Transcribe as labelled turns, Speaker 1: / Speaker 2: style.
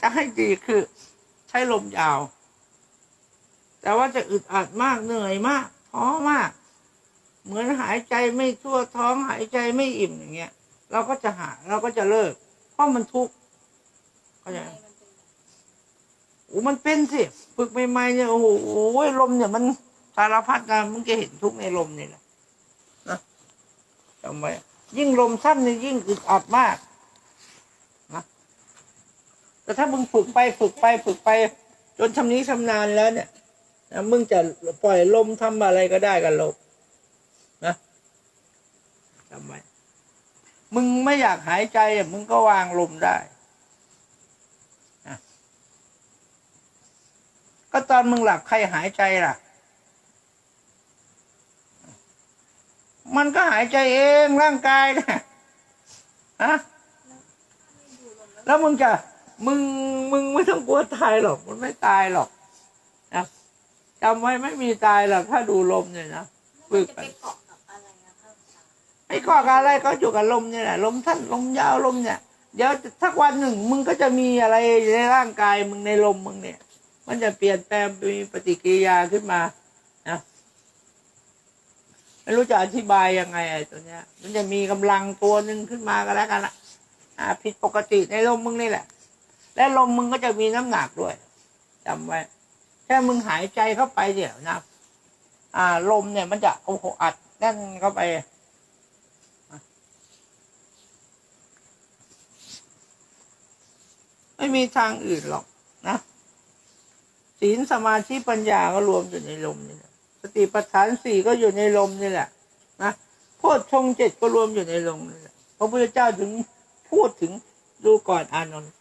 Speaker 1: จะให้ดีคือ ใช้ลมยาว แต่ว่าจะอึดอัดมากเหนื่อยมากท้อมาก เหมือนหายใจไม่ทั่วท้องหายใจไม่อิ่มอย่างเงี้ย เราก็จะหาเราก็จะเลิก เพราะมันทุกข์เข้าใจโอ้มันเป็นสิฝึกใหม่ๆเนี่ยโอ้โหลมเนี่ยมันสารพัดนะมึงจะเห็นทุกข์ในลมนี่แหละนะจำไว้ยิ่งลมสั้นเนี่ยยิ่งอึดอัดมาก แต่ถ้ามึงฝึกไปฝึกไปฝึกไป จนชำนี้ชำนาญแล้วเนี่ยนะมึงจะปล่อยลมทำอะไรก็ได้กับลมนะจำไว้มึงไม่อยากหายใจมึงก็วางลมได้นะก็ตอนมึงหลับใครหายใจล่ะ มันก็หายใจเองร่างกายนะฮะแล้วมึงจะ มึงมึงไม่ต้องกลัวตายหรอก มันไม่ตายหรอกนะจำไว้ไม่มีตายหรอกถ้าดูลมเนี่ยนะ
Speaker 2: มันจะไปเกาะกับอะไรนะคะหลวงตา
Speaker 1: ไอ้ข้อกับอะไรก็อยู่กับลมเนี่ยแหละลมสั้นลมยาวลมเนี่ยเดี๋ยวสักวันหนึ่งมึงก็จะมีอะไรในร่างกายมึงในลมมึงเนี่ย มันจะเปลี่ยนแปลงมีปฏิกิริยาขึ้นมานะไม่รู้จะอธิบายยังไงไอ้ตัวเนี้ย มันจะมีกำลังตัวหนึ่งขึ้นมาก็แล้วกันละอ่าผิดปกติในลมมึงนี่แหละ และลมมึงก็จะมีน้ำหนักด้วยจำไว้ แค่มึงหายใจเข้าไปเดี๋ยวนะอ่า ลมเนี่ยมันจะโอ้โหอัดแน่นเข้าไปไม่มีทางอื่นหรอกนะศีลสมาธิปัญญาก็รวมอยู่ในลมนี่แหละสติปัฏฐานสี่ก็อยู่ในลมนี่แหละนะโพชฌงเจ็ดก็รวมอยู่ในลมนี่แหละพระพุทธเจ้าถึงพูดถึงดูก่อนอานนท์